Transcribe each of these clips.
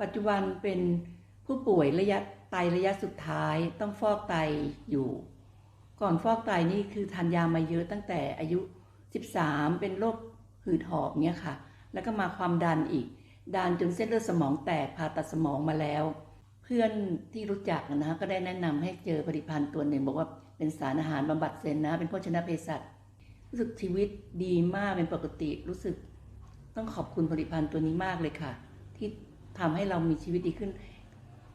ปัจจุบันเป็นผู้ป่วยระยะไตระยะสุดท้ายต้องฟอกไตอยู่ ก่อนฟอกไตนี่คือทานยามาเยอะตั้งแต่อายุ 13 เป็นโรคหืดหอบเนี่ยค่ะ แล้วก็มาความดันอีก ดันจนเส้นเลือดสมองแตกผ่าตัดสมองมาแล้ว เพื่อนที่รู้จักนะฮะก็ได้แนะนำให้เจอผลิตภัณฑ์ตัวหนึ่งบอกว่าเป็นสารอาหารบำบัดเซนนะ เป็นโภชนะเภสัชรู้สึกชีวิตดีมากเป็นปกติรู้สึก ต้องขอบคุณผลิตภัณฑ์ตัวนี้มากเลยค่ะ ที่ ทำให้เรามีชีวิตดีขึ้น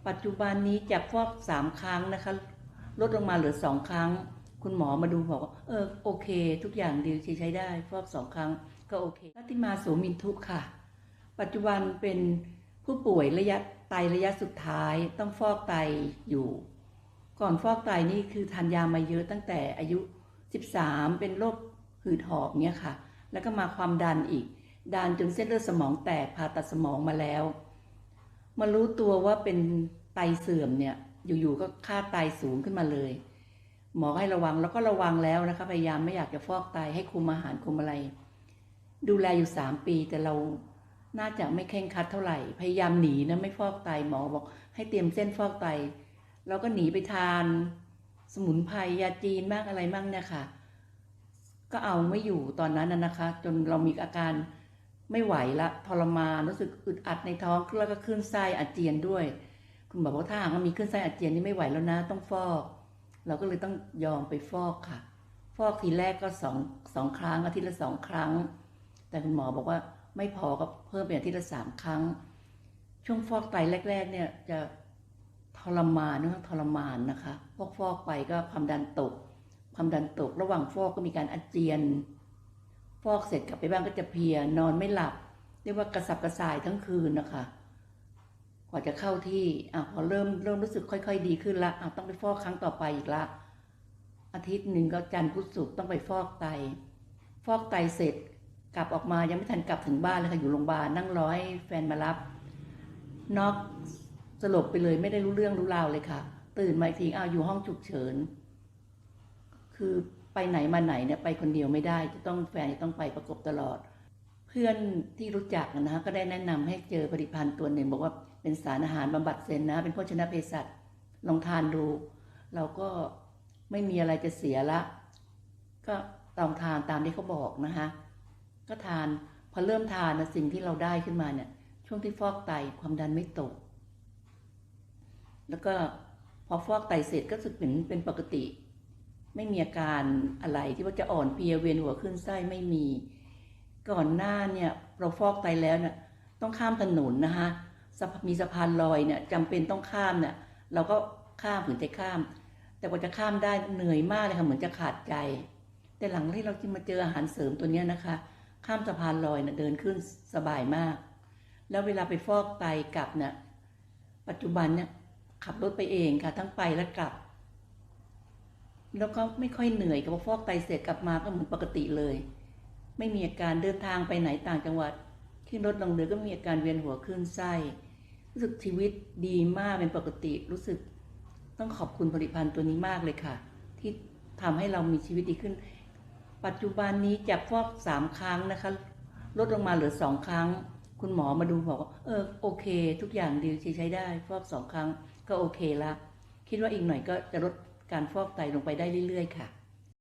ปัจจุบันนี้จากฟอกสามครั้งนะคะ ลดลงมาเหลือสองครั้ง คุณหมอมาดูบอกว่าเออโอเค ทุกอย่างดีใช้ได้ฟอกสองครั้งก็โอเคนัติมาโสมินทุกค่ะ ปัจจุบันเป็นผู้ป่วยระยะไตระยะสุดท้ายต้องฟอกไตอยู่ ก่อนฟอกไตนี่คือทานยามาเยอะตั้งแต่อายุ 13 เป็นโรคหืดหอบเนี่ยค่ะ แล้วก็มาความดันอีก ดันจนเส้นเลือดสมองแตกผ่าตัดสมองมาแล้ว มารู้ตัวว่าเป็นไตเสื่อมเนี่ยอยู่ๆก็ค่าไตสูงขึ้นมาเลย หมอให้ระวังแล้วก็ระวังแล้วนะคะพยายามไม่อยากจะฟอกไตให้คุมอาหารคุมอะไร ดูแลอยู่สามปีแต่เราน่าจะไม่เคร่งคัดเท่าไหร่ พยายามหนีนะไม่ฟอกไตหมอบอก ให้เตรียมเส้นฟอกไตเราก็หนีไปทาน สมุนไพรยาจีนบ้างอะไรบ้างเนี่ยค่ะ ก็เอาไม่อยู่ตอนนั้นนะคะ จนเรามีอาการ ไม่ไหวละทรมานรู้สึกอึดอัดในท้องแล้วก็ขึ้นไส้อาเจียนด้วย คุณหมอบอกถ้าหากมีขึ้นไส้อาเจียนนี่ไม่ไหวแล้วนะ ต้องฟอก เราก็เลยต้องยอมไปฟอกค่ะ ฟอกทีแรกก็สองสองครั้งอาทิตย์ละสองครั้ง แต่คุณหมอบอกว่าไม่พอก็เพิ่มเป็นอาทิตย์ละสามครั้ง ช่วงฟอกไตแรก ๆ เนี่ยจะทรมานนะทรมานนะคะ ฟอกฟอกไปก็ความดันตก ความดันตกระหว่างฟอกก็มีการอาเจียน ฟอกเสร็จกลับไปบ้านก็จะเพลียนอนไม่หลับ เรียกว่ากระสับกระส่ายทั้งคืนนะคะกว่าจะเข้าที่อะพอเริ่มเริ่มรู้สึกค่อย ๆ ดีขึ้นละอะต้องไปฟอกครั้งต่อไปอีกละ อาทิตย์หนึ่งก็จันทร์พุธศุกร์ต้องไปฟอกไต ฟอกไตเสร็จกลับออกมายังไม่ทันกลับถึงบ้านเลยค่ะอยู่โรงพยาบาลนั่งรอให้แฟนมารับน็อกสลบไปเลยไม่ได้รู้เรื่องรู้ราวเลยค่ะ ตื่นมาอีกทีอ้าวอยู่ห้องฉุกเฉิน คือ ไปไหนมาไหนเนี่ยไปคนเดียวไม่ได้ จะต้องแฟนจะต้องไปประกบตลอด เพื่อนที่รู้จักนะฮะก็ได้แนะนำให้เจอผลิตภัณฑ์ตัวหนึ่งบอกว่าเป็นสารอาหารบำบัดเซนนะ เป็นโภชนะเภสัชลองทานดู เราก็ไม่มีอะไรจะเสียละ ก็ลองทานตามที่เขาบอกนะคะก็ทานพอเริ่มทานนะสิ่งที่เราได้ขึ้นมาเนี่ย ช่วงที่ฟอกไตความดันไม่ตก แล้วก็พอฟอกไตเสร็จก็สึกเป็นเป็นปกติ ไม่มีอาการอะไรที่ว่าจะอ่อนเพลียเวียนหัวขึ้นไส้ไม่มี ก่อนหน้าเนี่ยเราฟอกไตแล้วเนี่ยต้องข้ามถนนนะคะมีสะพานลอยเนี่ยจำเป็นต้องข้ามเนี่ยเราก็ข้ามถึงจะข้าม แต่กว่าจะข้ามได้เหนื่อยมากเลยค่ะเหมือนจะขาดใจ แต่หลังที่เราที่มาเจออาหารเสริมตัวเนี้ยนะคะ ข้ามสะพานลอยเนี่ยเดินขึ้นสบายมาก แล้วเวลาไปฟอกไตกลับเนี่ยปัจจุบันเนี่ยขับรถไปเองค่ะทั้งไปและกลับ แล้วก็ไม่ค่อยเหนื่อยกับพอฟอกไตเสร็จกลับมาก็เหมือนปกติเลย ไม่มีอาการเดินทางไปไหนต่างจังหวัดขึ้นรถลงเรือก็มีอาการเวียนหัวคลื่นไส้รู้สึกชีวิตดีมากเป็นปกติรู้สึกต้องขอบคุณผลิตภัณฑ์ตัวนี้มากเลยค่ะ ที่ทำให้เรามีชีวิตดีขึ้น ปัจจุบันนี้จากฟอกสามครั้งนะคะ ลดลงมาเหลือสองครั้ง คุณหมอมาดูบอกว่าเออโอเค ทุกอย่างดีใช้ได้ ฟอกสองครั้งก็โอเคละคิดว่าอีกหน่อยก็จะลด การฟอกไตลงไปได้เรื่อย ๆ ค่ะ